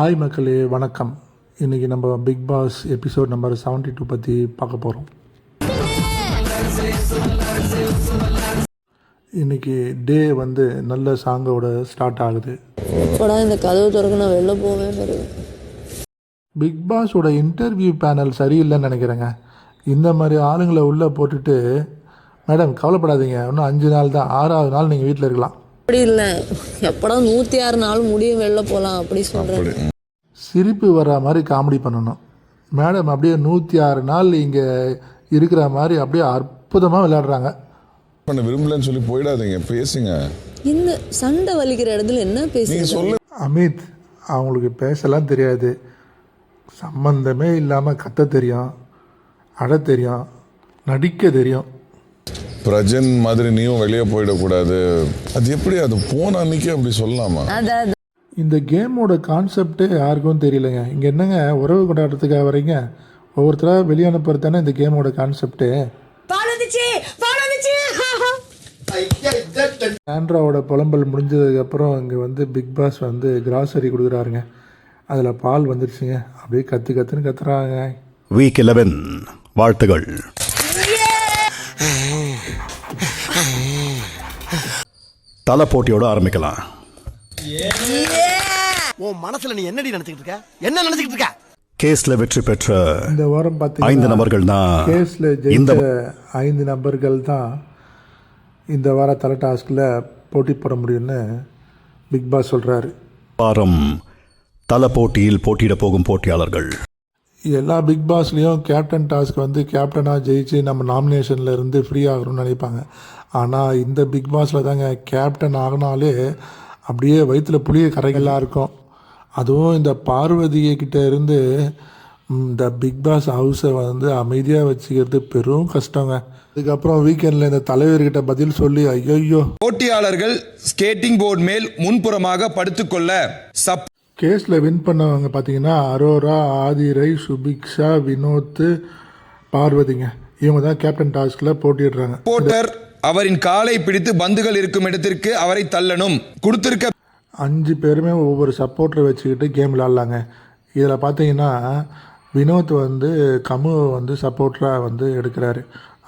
Hi மக்களே வணக்கம். இன்றைக்கி நம்ம Bigg Boss episode number 72 two பற்றி பார்க்க போகிறோம் இன்றைக்கி டே வந்து நல்ல சாங்கோட ஸ்டார்ட் ஆகுது. இந்த கதவு திறக்க நான் வெளில போவேன் பாரு. பிக் பாஸோட இன்டர்வியூ பேனல் சரியில்லைன்னு நினைக்கிறேங்க. இந்த மாதிரி ஆளுங்களை உள்ளே போட்டுட்டு மேடம் கவலைப்படாதீங்க. இன்னும் அஞ்சு நாள் தான். ஆறாவது நாள் நீங்கள் வீட்டில் இருக்கலாம். அப்படி இல்லை. எப்படா நூற்றி ஆறு நாள் முடியும் வெளில போகலாம் அப்படி சொல்கிறேன் சிரிப்பு வர்ற மாதிரி காமெடி பண்ணணும். மேடம் அப்படியே நூற்றி ஆறு நாள் இங்கே இருக்கிற மாதிரி அப்படியே அற்புதமாக விளையாடுறாங்க. பண்ண விரும்பலன்னு சொல்லி போயிடாதீங்க பேசுங்க. இந்த சண்டை வலிக்கிற இடத்துல என்ன நீங்க பேசுறீங்க சொல்ல அமித் அவங்களுக்கு பேசலாம் தெரியாது. சம்பந்தமே இல்லாமல் கத்த தெரியும் அட தெரியும் நடிக்க தெரியும். பிரஜன் மாதிரி நீயும் வெளியே போயிடக்கூடாது. அது எப்படி? அது போன அன்னைக்கு அப்படி சொல்லலாமா? இந்த கேமோட கான்செப்டே யாருக்கும் தெரியலைங்க. இங்கே என்னங்க உறவு கொண்டாடுறதுக்காக வரீங்க ஒவ்வொருத்தராக வெளியே அனுப்புறது தானே இந்த கேமோட கான்செப்ட்டு ஆண்ட்ராவோட புலம்பல் முடிஞ்சதுக்கப்புறம் இங்கே வந்து பிக் பாஸ் வந்து கிராசரி கொடுக்குறாருங்க. அதில் பால் வந்துருச்சுங்க. அப்படியே கற்று கற்றுன்னு கத்துறாங்க. வீக் 11 வாழ்த்துகள். தலை போட்டியோட ஆரம்பிக்கலாம். உன் மனசுல நீ என்னடி நினைச்சுக்கிட்டு இருக்க? என்ன நினைச்சுக்கிட்டு இருக்க? கேஸ்ல வெற்றி பெற்ற இந்த வாரம் ஐந்து நபர்கள் தான் கேஸில் இந்த ஐந்து நபர்கள் தான் இந்த வார தலை டாஸ்கில் போட்டி போட முடியும்னு பிக் பாஸ் சொல்கிறாரு வாரம் தலை போட்டியில் போட்டியிட போகும் போட்டியாளர்கள். எல்லா பிக் பாஸ்லேயும் கேப்டன் டாஸ்க் வந்து கேப்டனாக ஜெயிச்சு நம்ம நாமினேஷனில் இருந்து ஃப்ரீ ஆகணும்னு நினைப்பாங்க. ஆனால் இந்த பிக் பாஸில் தாங்க கேப்டன் ஆகினாலே அப்படியே வயிற்றுல புளிய கரைகளாக இருக்கும் அதுவும் இந்த பார்வதியை கிட்ட இருந்து இந்த பிக் பாஸ் ஹவுஸை வந்து அமைதியாக வச்சுக்கிறது பெரும் கஷ்டங்க. அதுக்கப்புறம் வீக்கெண்டில் இந்த தலைவர்கிட்ட பதில் சொல்லி ஐயோ போட்டியாளர்கள் ஸ்கேட்டிங் போர்டு மேல் முன்புறமாக படுத்துக்கொள்ள சப் கேஸில் வின் பண்ணவங்க பார்த்தீங்கன்னா அரோரா ஆதிரை சுபிக்ஷா வினோத் பார்வதிங்க. இவங்க தான் கேப்டன் டாஸ்கில் போட்டிடுறாங்க போட்டர் அவரின் காலை பிடித்து பந்துகள் இருக்கும் இடத்திற்கு அவரை தள்ளணும். கொடுத்திருக்க அஞ்சு பேருமே ஒவ்வொரு சப்போர்ட்டரை வச்சுக்கிட்டு கேம் விளாட்லாங்க இதில் பார்த்தீங்கன்னா வினோத் வந்து கமுவை வந்து சப்போர்ட்டராக வந்து எடுக்கிறாரு.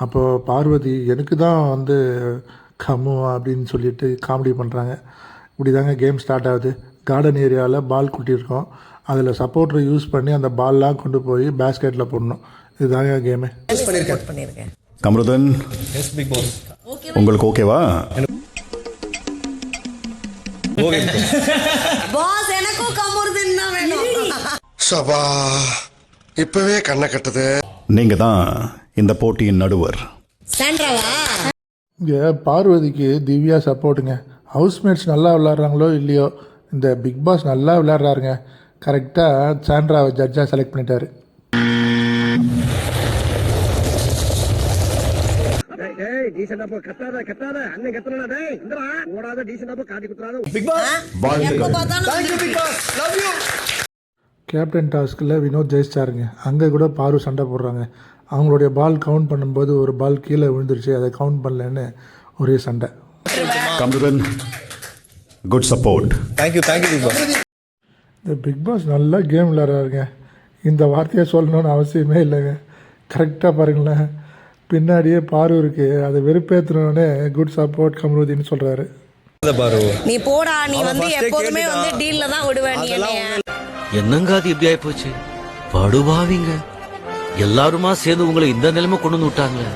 அப்போது பார்வதி எனக்கு தான் வந்து கமு அப்படின்னு சொல்லிட்டு காமெடி பண்ணுறாங்க இப்படி தாங்க கேம் ஸ்டார்ட் ஆகுது கார்டன் ஏரியாவில் பால் கொட்டியிருக்கோம். அதில் சப்போர்ட்டரை யூஸ் பண்ணி அந்த பால்லாம் கொண்டு போய் பேஸ்கெட்டில் போடணும். இதுதாங்க கேமு கமருதன் உங்களுக்கு ஓகேவா? சபா இப்பவே கண்ணை கட்டுது. நீங்க தான் இந்த போட்டியின் நடுவர். சாண்ட்ராவா இங்கே பார்வதிக்கு திவ்யா சப்போர்ட்டுங்க. ஹவுஸ்மேட்ஸ் நல்லா விளாட்றாங்களோ இல்லையோ இந்த பிக் பாஸ் நல்லா விளையாடுறாருங்க. கரெக்டாக சாண்ட்ராவை ஜட்ஜாக செலக்ட் பண்ணிட்டாரு எப்போ பார்த்தாலும் கேப்டன் டாஸ்கில் வினோத் ஜெயிச்சிட்டாருங்க. அங்கே கூட பாரு சண்டை போடுறாங்க. அவங்களுடைய பால் கவுண்ட் பண்ணும்போது ஒரு பால் கீழே விழுந்துருச்சு. அதை கவுண்ட் பண்ணலன்னு ஒரே சண்டை. குட் சப்போர்ட் இந்த பிக் பாஸ் நல்லா கேம் விளையாடுறாருங்க. இந்த வார்த்தையை சொல்லணும்னு அவசியமே இல்லைங்க. கரெக்டாக பாருங்களேன். பின்னாடியே பாரு இருக்கு. அதை வெறுப்பேற்றணுன்னே குட் சப்போர்ட் கமருதின்னு சொல்கிறாரு நீ போடா நீ வந்து எப்போதுமே வந்து டீல்ல தான் விடுவ நீ என்னைய. என்னங்க அது இப்படி ஆயிப்போச்சு. படுபாவிங்க எல்லாருமா சேர்ந்து உங்களை இந்த நிலைமை கொண்டு வந்து விட்டாங்களே.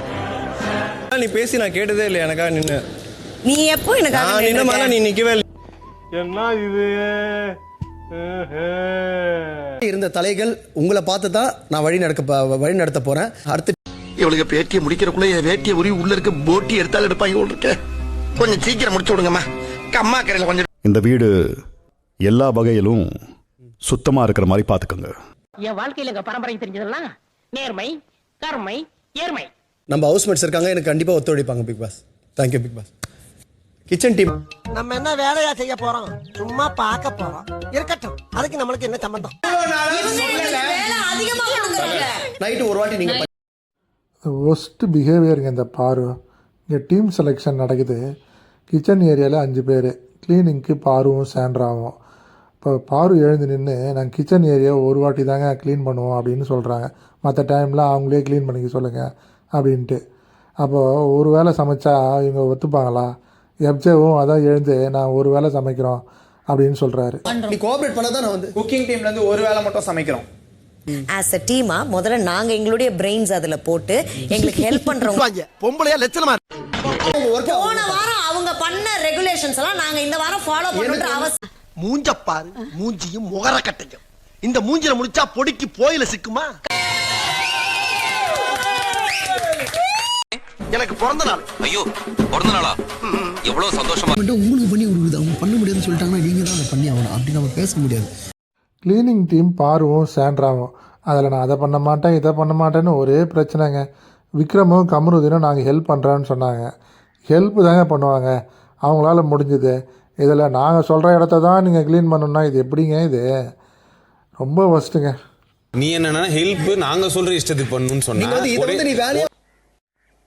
நீ பேசி நான் கேட்டதே இல்லை எனக்கா நின்னு. நீ எப்போ எனக்கு நான் நின்ன மாதிரி நீ நிக்கவே இல்லை. இருந்த தலைகள் உங்களை பார்த்து தான் நான் வழி நடக்க வழி நடத்த போறேன். அடுத்து இவளுக்கு பேட்டியை முடிக்கிறக்குள்ள என் வேட்டியை உரி உள்ள இருக்க போட்டி எடுத்தாலும் எடுப்பாங்க இருக்க. கொஞ்சம் சீக்கிரம் முடிச்சு விடுங்கம்மா. கம்மா கரையில கொஞ்சம். இந்த வீடு எல்லா வகையிலும் சுத்தமா இருக்கிற மாதிரி பாத்துக்கோங்க என் வாழ்க்கையில எங்க பரம்பரை தெரிஞ்சதெல்லாம் நேர்மை கருமை ஏர்மை நம்ம ஹவுஸ்மேட்ஸ் இருக்காங்க எனக்கு கண்டிப்பா ஒத்துழைப்பாங்க Bigg Boss thank you Bigg Boss kitchen team நம்ம என்ன வேலையா செய்ய போறோம்? சும்மா பார்க்க போறோம். இருக்கட்டும். அதுக்கு நம்மளுக்கு என்ன சம்பந்தம்? நைட்டு ஒரு வாட்டி நீங்க ஒஸ்ட் பிஹேவியருங்க இந்த பாரு இங்கே டீம் செலெக்ஷன் நடக்குது. கிச்சன் ஏரியாவில் அஞ்சு பேர். க்ளீனிங்க்கு பாருவும் சாண்ட்ராவும். இப்போ பாரு எழுந்து நின்று நாங்கள் கிச்சன் ஏரியா ஒரு வாட்டி தாங்க க்ளீன் பண்ணுவோம் அப்படின்னு சொல்கிறாங்க மற்ற டைமில் அவங்களே க்ளீன் பண்ணிக்க சொல்லுங்கள் அப்படின்ட்டு. அப்போது ஒரு வேளை சமைச்சா இவங்க ஒத்துப்பாங்களா? எப்ஜேவும் அதான் எழுந்து நான் ஒரு வேளை சமைக்கிறோம் அப்படின்னு சொல்கிறாரு நீ கோஆபரேட் பண்ண தான் நான் வந்து. குக்கிங் டீம்ல இருந்து ஒரு வேளை மட்டும் சமைக்கிறோம். ஆஸ் அ டீமா முதல்ல நாங்க எங்களுடைய பிரெயின்ஸ் அதுல போட்டு எங்களுக்கு ஹெல்ப் பண்றவங்க பொம்பளையா லட்சணமா போன வாரம் அவங்க பண்ண ரெகுலேஷன்ஸ் எல்லாம் நாங்க இந்த வாரம் ஃபாலோ பண்ற அவசியம் மூஞ்ச பாரு மூஞ்சியும் முகர கட்டையும் இந்த மூஞ்சில முடிச்சா பொடிக்கு போயில சிக்குமா? எனக்கு பிறந்த நாள். ஐயோ பிறந்த நாளா? எவ்வளவு சந்தோஷமா உங்களுக்கு பண்ணி கொடுக்குது. அவங்க பண்ண முடியாதுன்னு சொல்லிட்டாங்கன்னா நீங்க தான் அதை பண்ணி ஆகணும். அப்படி நம்ம பேச முடியாது. க்ளீனிங் டீம் பாருவும் சாண்ட்ராவும். அதில் நான் அதை பண்ண மாட்டேன் இதை பண்ண மாட்டேன்னு ஒரே பிரச்சனைங்க. விக்ரமும் கமருதீனும் நாங்கள் ஹெல்ப் பண்ணுறோன்னு சொன்னாங்க. ஹெல்ப் தாங்க பண்ணுவாங்க. அவங்களால முடிஞ்சது. இதில் நாங்கள் சொல்கிற இடத்த தான் நீங்கள் க்ளீன் பண்ணணும்னா இது எப்படிங்க இது? ரொம்ப ஒஸ்ட்டுங்க நீ என்னன்னா ஹெல்ப் நாங்க சொல்ற இஷ்டத்துக்கு பண்ணணும்னு நீங்க வந்து இதை வந்து நீ வேலையா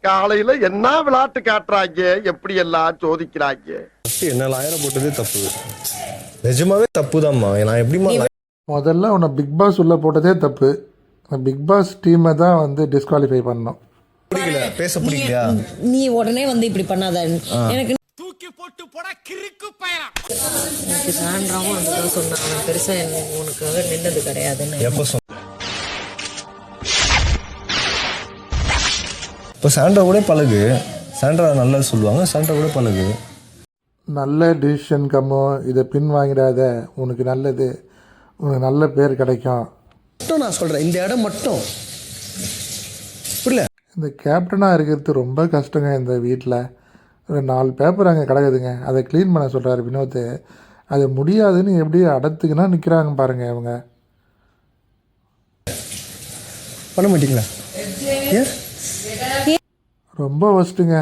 காலையில என்ன விளையாட்டு காட்டுறாங்க? எப்படி எல்லாம் சோதிக்கிறாங்க? என்ன லாயரை போட்டதே தப்பு. நிஜமாவே தப்பு தான்மா நான் எப்படிமா முதல்ல உன்னை பிக் பாஸ் உள்ளே போட்டதே தப்பு. பிக் பாஸ் டீமை தான் வந்து டிஸ்குவாலிஃபை பண்ணோம் பேச பிடிக்கலையா? நீ உடனே வந்து இப்படி பண்ணாத. எனக்கு தூக்கி போட்டு போட கிறுக்கு பயணம் எனக்கு சாண்ட்ராவும் அதுதான் சொன்னான் அவன் பெருசா உனக்காக நின்னது கிடையாதுன்னு. எப்ப சொன்ன? இப்போ சாண்ட்ரா கூட பழகு. சாண்ட்ரா நல்லா சொல்லுவாங்க. சாண்ட்ரா கூட பழகு. நல்ல டிசிஷன் கம்மோ. இதை பின் வாங்கிடாத உனக்கு நல்லது. உனக்கு நல்ல பேர் கிடைக்கும். மட்டும் நான் சொல்றேன். இந்த இடம் மட்டும். புரியல? இந்த கேப்டனாக இருக்கிறது ரொம்ப கஷ்டங்க இந்த வீட்டில் ஒரு நாலு பேப்பர் அங்கே கிடக்குதுங்க. அதை க்ளீன் பண்ண சொல்கிறாரு வினோத் அது முடியாதுன்னு எப்படி அடத்துக்குன்னா நிற்கிறாங்க பாருங்க இவங்க. பண்ண மாட்டீங்களா? ரொம்ப ஒஸ்ட்டுங்க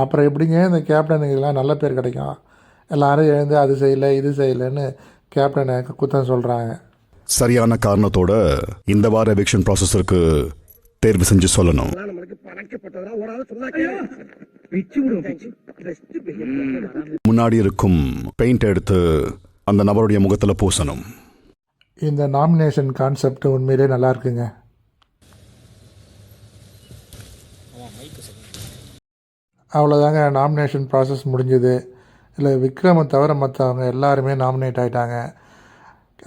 அப்புறம் எப்படிங்க இந்த கேப்டனுக்கெல்லாம் நல்ல பேர் கிடைக்கும்? எல்லாரும் எழுந்து அது செய்யலை இது செய்யலைன்னு கேப்டனை குத்தம் சொல்கிறாங்க சரியான காரணத்தோட இந்த வார எவிக்ஷன் ப்ராசஸருக்கு தேர்வு செஞ்சு சொல்லணும். முன்னாடி இருக்கும் பெயிண்ட் எடுத்து அந்த நபருடைய முகத்துல பூசணும். இந்த நாமினேஷன் கான்செப்ட் உண்மையிலே நல்லா இருக்குங்க. அவ்வளோதாங்க நாமினேஷன் ப்ராசஸ் முடிஞ்சுது. இல்லை விக்ரமை தவிர மற்றவங்க எல்லாருமே நாமினேட் ஆயிட்டாங்க.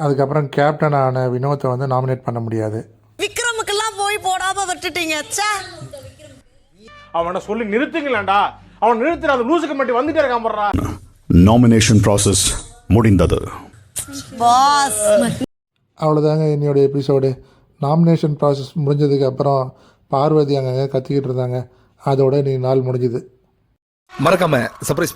அதுக்கப்புறம் கேப்டன் ஆன வினோத்தை வந்து நாமினேட் பண்ண முடியாது. விக்ரமுக்கெல்லாம் போய் போடாம விட்டுட்டீங்க அவனை சொல்லி நிறுத்துங்களேன்டா. அவன் நிறுத்துற அந்த லூசுக்கு மட்டும் வந்துட்டே இருக்கான் போடுறா நாமினேஷன் ப்ராசஸ் முடிந்தது. அவ்வளோதாங்க என்னோட எபிசோடு நாமினேஷன் ப்ராசஸ் முடிஞ்சதுக்கு அப்புறம் பார்வதி அங்கங்கே கத்திக்கிட்டு இருந்தாங்க. அதோட நீ நாள் முடிஞ்சுது. மறக்காம சர்ப்ரைஸ்